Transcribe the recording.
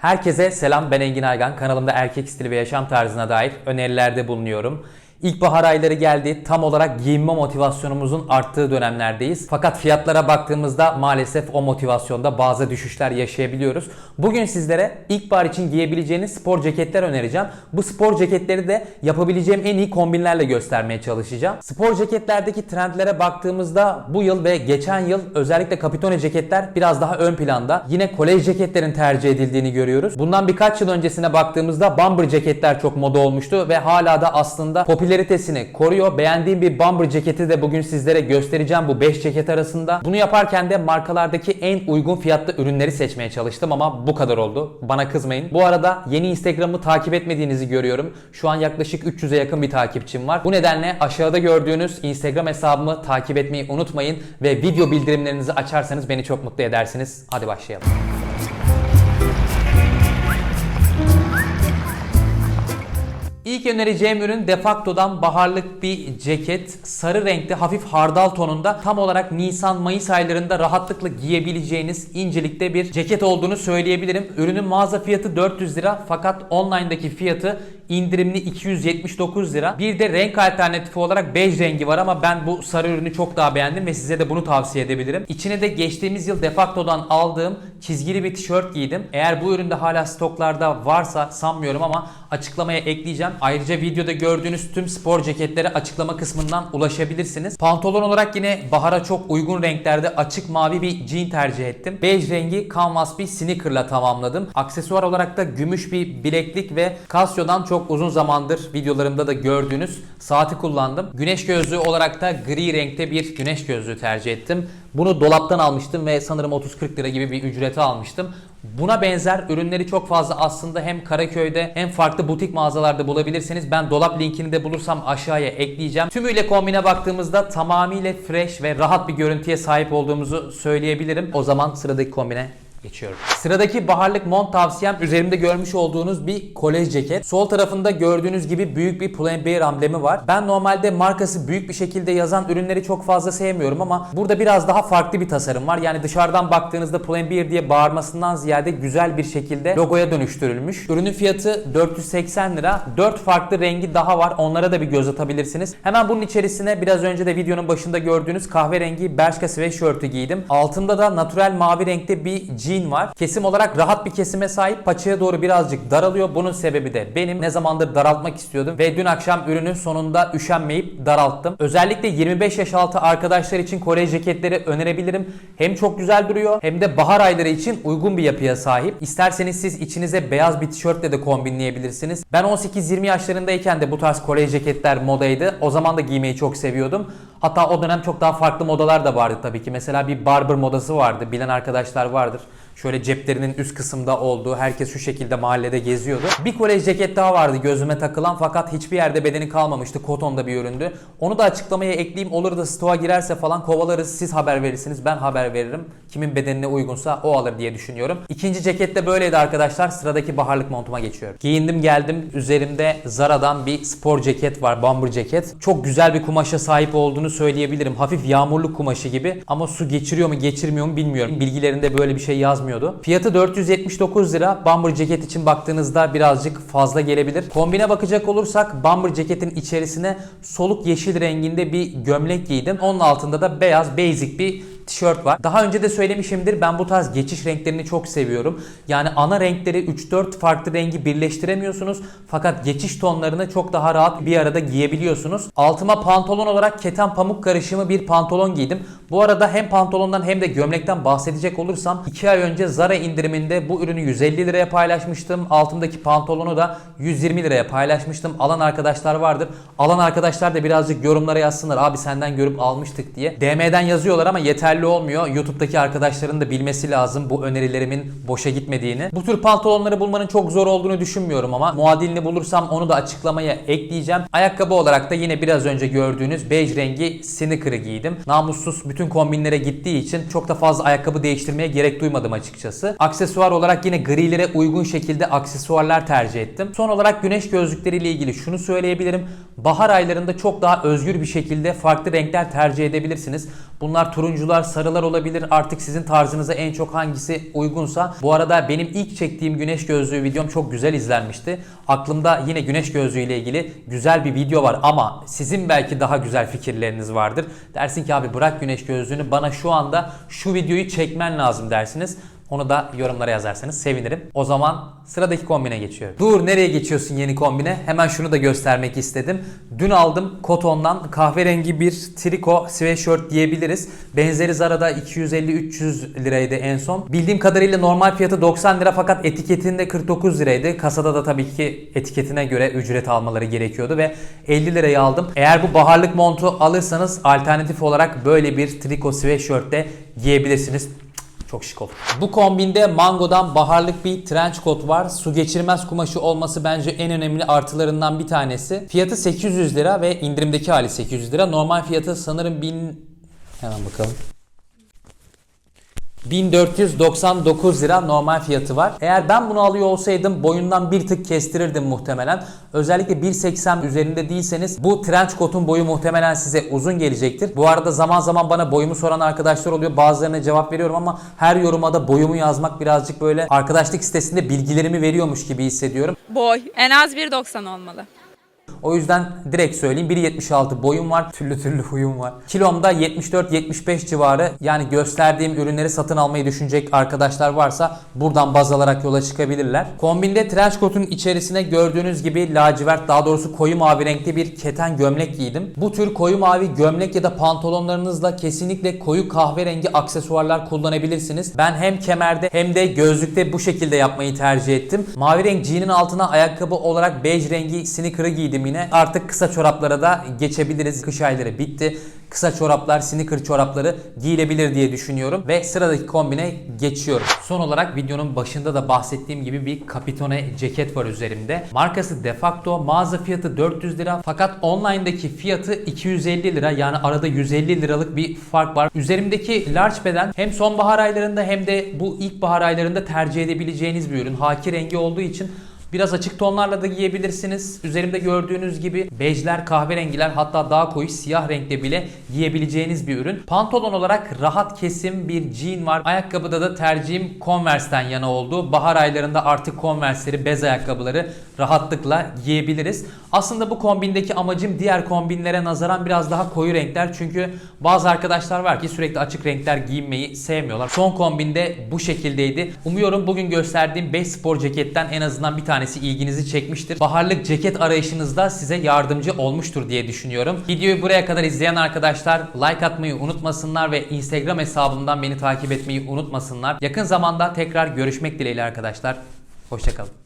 Herkese selam ben Engin Aygan. Kanalımda erkek stili ve yaşam tarzına dair önerilerde bulunuyorum. İlkbahar ayları geldi. Tam olarak giyinme motivasyonumuzun arttığı dönemlerdeyiz. Fakat fiyatlara baktığımızda maalesef o motivasyonda bazı düşüşler yaşayabiliyoruz. Bugün sizlere ilkbahar için giyebileceğiniz spor ceketler önereceğim. Bu spor ceketleri de yapabileceğim en iyi kombinlerle göstermeye çalışacağım. Spor ceketlerdeki trendlere baktığımızda bu yıl ve geçen yıl özellikle kapitone ceketler biraz daha ön planda. Yine kolej ceketlerin tercih edildiğini görüyoruz. Bundan birkaç yıl öncesine baktığımızda bomber ceketler çok moda olmuştu ve hala da aslında popülaritesini koruyor. Beğendiğim bir bomber ceketi de bugün sizlere göstereceğim bu 5 ceket arasında. Bunu yaparken de markalardaki en uygun fiyatlı ürünleri seçmeye çalıştım ama bu kadar oldu. Bana kızmayın. Bu arada yeni Instagram'ı takip etmediğinizi görüyorum. Şu an yaklaşık 300'e yakın bir takipçim var. Bu nedenle aşağıda gördüğünüz Instagram hesabımı takip etmeyi unutmayın ve video bildirimlerinizi açarsanız beni çok mutlu edersiniz. Hadi başlayalım. İlk önereceğim ürün Defacto'dan baharlık bir ceket. Sarı renkte hafif hardal tonunda tam olarak Nisan-Mayıs aylarında rahatlıkla giyebileceğiniz incelikte bir ceket olduğunu söyleyebilirim. Ürünün mağaza fiyatı 400 lira fakat online'daki fiyatı indirimli 279 lira. Bir de renk alternatifi olarak bej rengi var ama ben bu sarı ürünü çok daha beğendim ve size de bunu tavsiye edebilirim. İçine de geçtiğimiz yıl Defacto'dan aldığım çizgili bir tişört giydim. Eğer bu üründe hala stoklarda varsa sanmıyorum ama açıklamaya ekleyeceğim. Ayrıca videoda gördüğünüz tüm spor ceketlere açıklama kısmından ulaşabilirsiniz. Pantolon olarak yine bahara çok uygun renklerde açık mavi bir jean tercih ettim. Bej rengi canvas bir sneakerla tamamladım. Aksesuar olarak da gümüş bir bileklik ve Casio'dan çok uzun zamandır videolarımda da gördüğünüz saati kullandım. Güneş gözlüğü olarak da gri renkte bir güneş gözlüğü tercih ettim. Bunu dolaptan almıştım ve sanırım 30-40 lira gibi bir ücreti almıştım. Buna benzer ürünleri çok fazla aslında hem Karaköy'de hem farklı butik mağazalarda bulabilirsiniz. Ben dolap linkini de bulursam aşağıya ekleyeceğim. Tümüyle kombine baktığımızda tamamıyla fresh ve rahat bir görüntüye sahip olduğumuzu söyleyebilirim. O zaman sıradaki kombine Geçiyorum. Sıradaki baharlık mont tavsiyem üzerimde görmüş olduğunuz bir kolej ceket. Sol tarafında gördüğünüz gibi büyük bir Pull&Bear amblemi var. Ben normalde markası büyük bir şekilde yazan ürünleri çok fazla sevmiyorum ama burada biraz daha farklı bir tasarım var. Yani dışarıdan baktığınızda Pull&Bear diye bağırmasından ziyade güzel bir şekilde logoya dönüştürülmüş. Ürünün fiyatı 480 lira. 4 farklı rengi daha var. Onlara da bir göz atabilirsiniz. Hemen bunun içerisine biraz önce de videonun başında gördüğünüz kahverengi Bershka sweatshirt'ü giydim. Altında da natural mavi renkte bir jean var. Kesim olarak rahat bir kesime sahip. Paçaya doğru birazcık daralıyor. Bunun sebebi de benim ne zamandır daraltmak istiyordum ve dün akşam ürünün sonunda üşenmeyip daralttım. Özellikle 25 yaş altı arkadaşlar için Kore ceketleri önerebilirim. Hem çok güzel duruyor hem de bahar ayları için uygun bir yapıya sahip. İsterseniz siz içinize beyaz bir tişörtle de kombinleyebilirsiniz. Ben 18-20 yaşlarındayken de bu tarz Kore ceketler modaydı. O zaman da giymeyi çok seviyordum. Hatta o dönem çok daha farklı modalar da vardı tabii ki. Mesela bir barber modası vardı. Bilen arkadaşlar vardır. Şöyle ceplerinin üst kısımda olduğu, herkes şu şekilde mahallede geziyordu. Bir kolej ceket daha vardı gözüme takılan fakat hiçbir yerde bedeni kalmamıştı. Kotonda bir üründü. Onu da açıklamaya ekleyeyim. Olur da stoğa girerse falan kovalarız. Siz haber verirsiniz. Ben haber veririm. Kimin bedenine uygunsa o alır diye düşünüyorum. İkinci ceket de böyleydi arkadaşlar. Sıradaki baharlık montuma geçiyorum. Giyindim geldim. Üzerimde Zara'dan bir spor ceket var. Bomber ceket. Çok güzel bir kumaşa sahip olduğunu söyleyebilirim. Hafif yağmurluk kumaşı gibi. Ama su geçiriyor mu geçirmiyor mu bilmiyorum. Bilgilerinde böyle bir şey yazmıyordu. Fiyatı 479 lira. Bomber ceket için baktığınızda birazcık fazla gelebilir. Kombine bakacak olursak bomber ceketin içerisine soluk yeşil renginde bir gömlek giydim. Onun altında da beyaz basic bir tişört var. Daha önce de söylemişimdir ben bu tarz geçiş renklerini çok seviyorum. Yani ana renkleri 3-4 farklı rengi birleştiremiyorsunuz. Fakat geçiş tonlarını çok daha rahat bir arada giyebiliyorsunuz. Altıma pantolon olarak keten pamuk karışımı bir pantolon giydim. Bu arada hem pantolondan hem de gömlekten bahsedecek olursam 2 ay önce Zara indiriminde bu ürünü 150 liraya paylaşmıştım. Altındaki pantolonu da 120 liraya paylaşmıştım. Alan arkadaşlar vardır. Alan arkadaşlar da birazcık yorumlara yazsınlar. Abi senden görüp almıştık diye. DM'den yazıyorlar ama yeterli olmuyor. YouTube'daki arkadaşların da bilmesi lazım bu önerilerimin boşa gitmediğini. Bu tür pantolonları bulmanın çok zor olduğunu düşünmüyorum ama muadilini bulursam onu da açıklamaya ekleyeceğim. Ayakkabı olarak da yine biraz önce gördüğünüz bej rengi sneaker'ı giydim. Namussuz bütün kombinlere gittiği için çok da fazla ayakkabı değiştirmeye gerek duymadım açıkçası. Aksesuar olarak yine grilere uygun şekilde aksesuarlar tercih ettim. Son olarak güneş gözlükleriyle ilgili şunu söyleyebilirim. Bahar aylarında çok daha özgür bir şekilde farklı renkler tercih edebilirsiniz. Bunlar turuncular, sarılar olabilir. Artık sizin tarzınıza en çok hangisi uygunsa. Bu arada benim ilk çektiğim güneş gözlüğü videom çok güzel izlenmişti. Aklımda yine güneş gözlüğü ile ilgili güzel bir video var ama sizin belki daha güzel fikirleriniz vardır. Dersin ki abi bırak güneş gözlüğünü bana şu anda şu videoyu çekmen lazım dersiniz. Onu da yorumlara yazarsanız sevinirim. O zaman sıradaki kombine geçiyorum. Dur nereye geçiyorsun yeni kombine? Hemen şunu da göstermek istedim. Dün aldım Koton'dan kahverengi bir triko sweatshirt diyebiliriz. Benzeri Zara'da 250-300 liraydı en son. Bildiğim kadarıyla normal fiyatı 90 lira fakat etiketinde 49 liraydı. Kasada da tabii ki etiketine göre ücret almaları gerekiyordu ve 50 liraya aldım. Eğer bu baharlık montu alırsanız alternatif olarak böyle bir triko sweatshirt de giyebilirsiniz. Çok şık olur. Bu kombinde Mango'dan baharlık bir trench coat var. Su geçirmez kumaşı olması bence en önemli artılarından bir tanesi. Fiyatı 800 lira ve indirimdeki hali 800 lira. Normal fiyatı sanırım 1000... Hemen bakalım. 1499 lira normal fiyatı var. Eğer ben bunu alıyor olsaydım boyundan bir tık kestirirdim muhtemelen. Özellikle 1.80 üzerinde değilseniz bu trench coat'un boyu muhtemelen size uzun gelecektir. Bu arada zaman zaman bana boyumu soran arkadaşlar oluyor. Bazılarına cevap veriyorum ama her yoruma da boyumu yazmak birazcık böyle arkadaşlık sitesinde bilgilerimi veriyormuş gibi hissediyorum. Boy en az 1.90 olmalı. O yüzden direkt söyleyeyim 1.76 boyum var. Türlü türlü huyum var. Kilomda 74-75 civarı. Yani gösterdiğim ürünleri satın almayı düşünecek arkadaşlar varsa buradan baz alarak yola çıkabilirler. Kombinde trench coat'un içerisine gördüğünüz gibi lacivert daha doğrusu koyu mavi renkli bir keten gömlek giydim. Bu tür koyu mavi gömlek ya da pantolonlarınızla kesinlikle koyu kahverengi aksesuarlar kullanabilirsiniz. Ben hem kemerde hem de gözlükte bu şekilde yapmayı tercih ettim. Mavi renk jean'in altına ayakkabı olarak bej rengi sneaker'ı giydim yine. Artık kısa çoraplara da geçebiliriz. Kış ayları bitti. Kısa çoraplar, sneaker çorapları giyilebilir diye düşünüyorum. Ve sıradaki kombine geçiyorum. Son olarak videonun başında da bahsettiğim gibi bir Capitone ceket var üzerimde. Markası de facto mağaza fiyatı 400 lira fakat online'daki fiyatı 250 lira yani arada 150 liralık bir fark var. Üzerimdeki large beden hem sonbahar aylarında hem de bu ilkbahar aylarında tercih edebileceğiniz bir ürün. Haki rengi olduğu için Biraz açık tonlarla da giyebilirsiniz. Üzerimde gördüğünüz gibi bejler, kahverengiler hatta daha koyu siyah renkte bile giyebileceğiniz bir ürün. Pantolon olarak rahat kesim bir jean var. Ayakkabıda da tercihim Converse'ten yana oldu. Bahar aylarında artık Converse'leri, bez ayakkabıları rahatlıkla giyebiliriz. Aslında bu kombindeki amacım diğer kombinlere nazaran biraz daha koyu renkler. Çünkü bazı arkadaşlar var ki sürekli açık renkler giyinmeyi sevmiyorlar. Son kombinde bu şekildeydi. Umuyorum bugün gösterdiğim 5 spor ceketten en azından bir tanesi ilginizi çekmiştir. Baharlık ceket arayışınızda size yardımcı olmuştur diye düşünüyorum. Videoyu buraya kadar izleyen arkadaşlar like atmayı unutmasınlar ve Instagram hesabımdan beni takip etmeyi unutmasınlar. Yakın zamanda tekrar görüşmek dileğiyle arkadaşlar. Hoşçakalın.